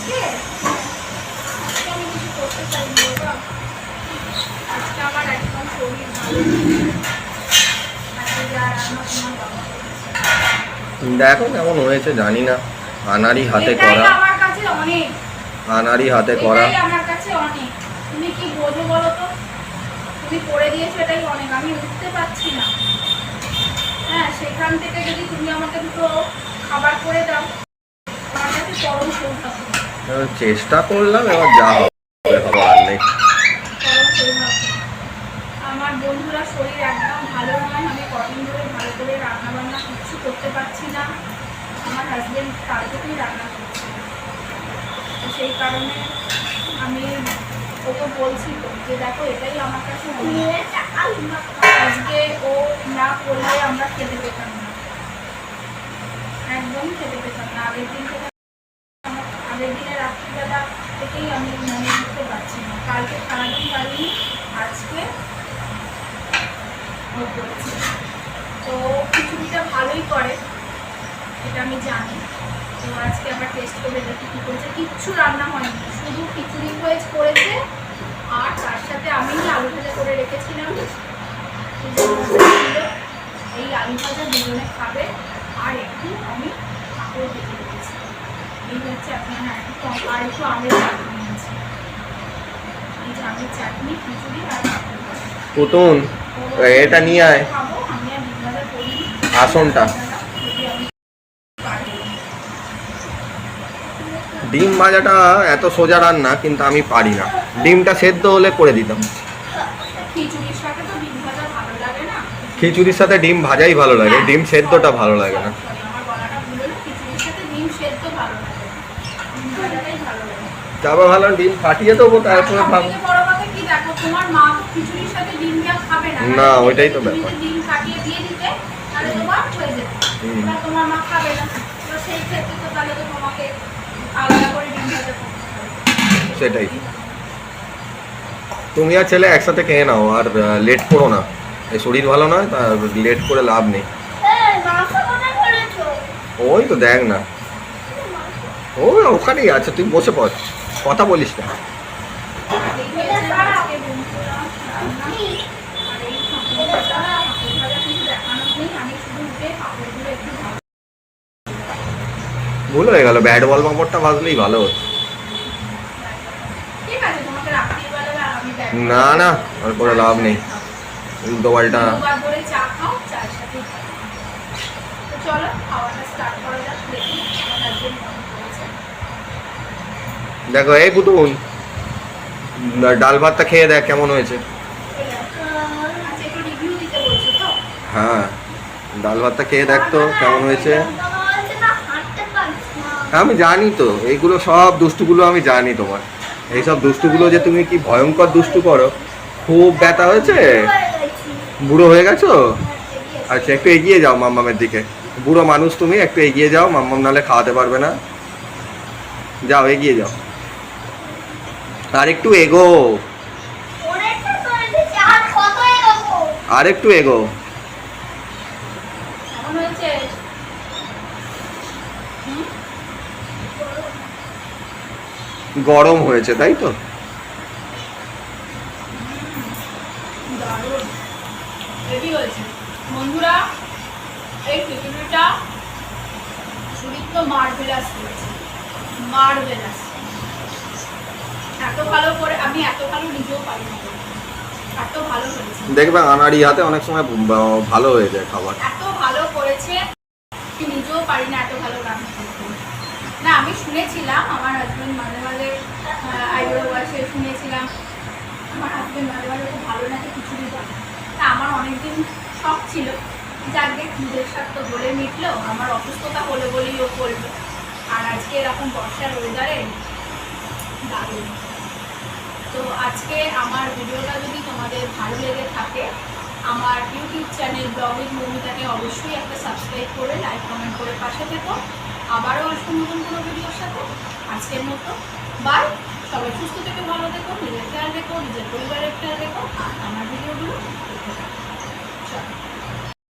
আজকে আজকে আমি কিছু করতে আজকে আমার একদম শরীর ভালো। দেখো কেমন হয়েছে জানি না। আনারি হাতে করা। আমার কাছে অনেক। আনারি হাতে করা। আমার কাছে অনেক। তুমি কি বোঝো বলো তো? তুমি করে দিয়েছ এটাই অনেক। আমি উঠতে পারছি না। হ্যাঁ সেখান থেকে যদি তুমি আমাকে দুটো খাবার করে দাও আমার কাছে পরম সৌভাগ্য এবার চেষ্টা করলাম, এবার যা হবে হবে আর নেই। আমার বন্ধুরা শরীর একদম ভালো নয়, আমি কদিন ধরে ভালো করে রান্না বান্না কিচ্ছু করতে পারছি না। রান্না করছে। সেই কারণে আমি ওকে বলছি যে, দেখো, এটাই আমার কাছে। আজকে ও না করলে আমরা খেতে পেতাম না। একদমই খেতে পেতাম না। আগের দিন থেকে আমার- আগের দিনের রাত্রিবেলা থেকেই আমি মনে করতে পারছি না। কালকে সারাদিন পারিনি আজকে করেছে। তো খিচুড়িটা ভালোই করে, এটা আমি জানি। তো আজকে আবার টেস্ট করে দেখি কী করেছে। কিচ্ছু রান্না হয়নি, শুধু খিচুড়ি হয়েছে করেছে, আর তার সাথে আমি আলু ভাজা করে রেখেছিলাম। এই আলু ভাজা দুজনে খাবে, আর একটু আমি কাপড় কেটে রেখেছি। এই হচ্ছে আপনার আর একটু আমের চাটনি আছে এই যে আমের চাটনি খিচুড়ি আর কাপড় ভাজা। পুতুন এটা নিয়ে আয়। আসনটা। ডিম ভাজাটা এত সোজা রান্না কিন্তু আমি পারি না। ডিমটা সেদ্ধ হলে করে দিতাম। খিচুড়ির সাথে ডিম ভাজা ভালো লাগে না। খিচুড়ির সাথে ডিম ভাজাই ভালো লাগে ডিম সেদ্ধটা ভালো লাগে না। গলাটা ভুলো ডিম তারপর ফাটিয়ে দেবো তারপরে ভাবো খাবে না ওইটাই তো ব্যাপার। সেটাই। তুমি আর ছেলে একসাথে খেয়ে নাও আর লেট করো না। এই শরীর ভালো নয় তা লেট করে লাভ নেই। ওই তো দেখ না। ওই ওখানেই আছে তুই বসে পড়। কথা বলিস না। ভুল হয়ে গেল ব্যাট বল পাঁপড়টা ভাজলেই ভালো হতো। না না আর করে লাভ নেই। উল্টো পাল্টা। তো চলো খাওয়াটা স্টার্ট করা যাক দেখি আমার হাজবেন্ড কেমন করেছে দেখো, এই পুতুন ডাল ভাতটা খেয়ে দেখ কেমন হয়েছে। হ্যাঁ ডাল ভাতটা খেয়ে দেখ তো কেমন হয়েছে। হ্যাঁ আমি জানি তো, এইগুলো সব দুষ্টুগুলো আমি জানি তোমার। এইসব দুষ্টুগুলো যে তুমি কি ভয়ঙ্কর দুষ্টু করো। খুব ব্যথা হয়েছে? বুড়ো হয়ে গেছো? আচ্ছা একটু এগিয়ে যাও মাম্মামের দিকে। বুড়ো মানুষ তুমি, একটু এগিয়ে যাও, মাম্মাম নালে খাওয়াতে পারবে না। যাও, এগিয়ে যাও। আর একটু এগো। আর একটু এগো? গরম হয়েছে, তাই তো? বন্ধুরা, এই সুদীপ্ত মার্ভেলাস মার্ভেলাস এত ভালো করে আমি এত ভালো নিজেও পারি না। এত ভালো দেখবে আনাড়ি হাতে অনেক সময় ভালো হয়ে যায় খাবার। এত ভালো করেছে আমি নিজেও পারি না এত ভালো রান্না না আমি শুনেছিলাম আমার হাজবেন্ড মাঝে মাঝে আইবুড়ো বয়সে শুনেছিলাম আমার হাজবেন্ড মাঝে মাঝে খুব ভালো নাকি খিচুড়ি বানায়। তা আমার অনেকদিন শখ ছিল যাকে নিজের স্বাদ তো বলে মিটলো আমার অসুস্থতা হলে বলেই ও করল আর আজকে এরকম বর্ষার ওয়েদারে দারুণ। তো আজকে আমার ভিডিওটা যদি তোমাদের ভালো লেগে থাকে, আমার ইউটিউব চ্যানেল ব্লগিং মুভিটাকে অবশ্যই একটা সাবস্ক্রাইব করে লাইক কমেন্ট করে পাশে থেকো। আবারও আসব নতুন কোনো ভিডিওর সাথে। আজকের মতো। বাই সবাই সুস্থ থেকে ভালো দেখো নিজের খেয়াল রেখো, নিজের পরিবারের খেয়াল রেখো। আর আমার ভিডিওগুলো দেখতে চলো।